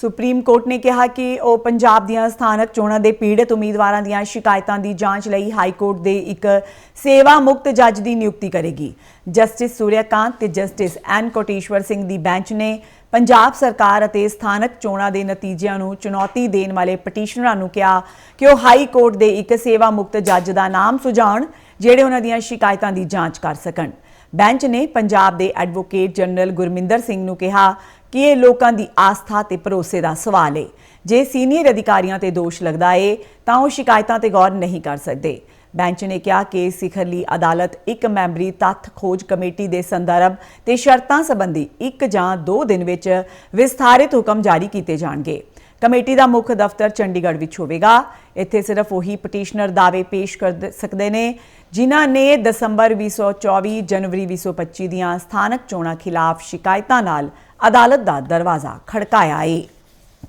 Supreme court ਨੇ ਕਿਹਾ ਕਿ ਉਹ ਪੰਜਾਬ ਦੀਆਂ ਸਥਾਨਕ ਚੋਣਾਂ ਦੇ ਪੀੜਤ ਉਮੀਦਵਾਰਾਂ ਦੀਆਂ ਸ਼ਿਕਾਇਤਾਂ ਦੀ ਜਾਂਚ ਲਈ ਹਾਈ ਕੋਰਟ ਦੇ ਇੱਕ ਸੇਵਾ ਮੁਕਤ ਜੱਜ ਦੀ ਨਿਯੁਕਤੀ ਕਰੇਗੀ। ਜਸਟਿਸ ਸੂਰਿਆਕਾਂਤ ਤੇ ਜਸਟਿਸ ਐਨ ਕੋਟੇਸ਼ਵਰ ਸਿੰਘ ਦੀ ਬੈਂਚ ਨੇ ਪੰਜਾਬ ਸਰਕਾਰ ਅਤੇ ਸਥਾਨਕ ਚੋਣਾਂ ਦੇ ਨਤੀਜਿਆਂ ਨੂੰ ਚੁਣੌਤੀ ਦੇਣ ਵਾਲੇ ਪਟੀਸ਼ਨਰਾਂ ਨੂੰ ਕਿਹਾ ਕਿ ਉਹ ਹਾਈ ਕੋਰਟ ਦੇ ਇੱਕ ਸੇਵਾ ਮੁਕਤ ਜੱਜ ਦਾ ਨਾਮ ਸੁਝਾਉਣ, ਜਿਹੜੇ ਉਹਨਾਂ ਦੀਆਂ ਸ਼ਿਕਾਇਤਾਂ ਦੀ ਜਾਂਚ ਕਰ ਸਕਣ। ਬੈਂਚ ਨੇ ਪੰਜਾਬ ਦੇ ਐਡਵੋਕੇਟ ਜਨਰਲ ਗੁਰਮਿੰਦਰ ਸਿੰਘ ਨੂੰ ਕਿਹਾ ਕਿ ਇਹ ਲੋਕਾਂ ਦੀ ਆਸਥਾ ਤੇ ਭਰੋਸੇ ਦਾ ਸਵਾਲ ਏ। ਜੇ ਸੀਨੀਅਰ ਅਧਿਕਾਰੀਆਂ ਤੇ ਦੋਸ਼ ਲੱਗਦਾ ਏ, ਤਾਂ ਉਹ ਸ਼ਿਕਾਇਤਾਂ ਤੇ ਗੌਰ ਨਹੀਂ ਕਰ ਸਕਦੇ। ਬੈਂਚ ਨੇ ਕਿਹਾ ਕਿ ਸਿਖਰਲੀ ਅਦਾਲਤ ਇੱਕ ਮੈਂਬਰੀ ਤੱਥ ਖੋਜ ਕਮੇਟੀ ਦੇ ਸੰਦਰਭ ਤੇ ਸ਼ਰਤਾਂ ਸੰਬੰਧੀ ਇੱਕ ਜਾਂ ਦੋ ਦਿਨ ਵਿੱਚ ਵਿਸਥਾਰਿਤ ਹੁਕਮ ਜਾਰੀ ਕੀਤੇ ਜਾਣਗੇ। ਕਮੇਟੀ ਦਾ ਮੁੱਖ ਦਫ਼ਤਰ ਚੰਡੀਗੜ੍ਹ ਵਿੱਚ ਹੋਵੇਗਾ। ਇੱਥੇ ਸਿਰਫ ਉਹੀ ਪਟੀਸ਼ਨਰ ਦਾਅਵੇ ਪੇਸ਼ ਕਰ ਸਕਦੇ ਨੇ, ਜਿਨ੍ਹਾਂ ਨੇ ਦਸੰਬਰ 2024 ਜਨਵਰੀ 2025 ਦੀਆਂ ਸਥਾਨਕ ਚੋਣਾਂ ਖਿਲਾਫ ਸ਼ਿਕਾਇਤਾਂ ਨਾਲ ਅਦਾਲਤ ਦਾ ਦਰਵਾਜ਼ਾ ਖੜਕਾਇਆ ਏ।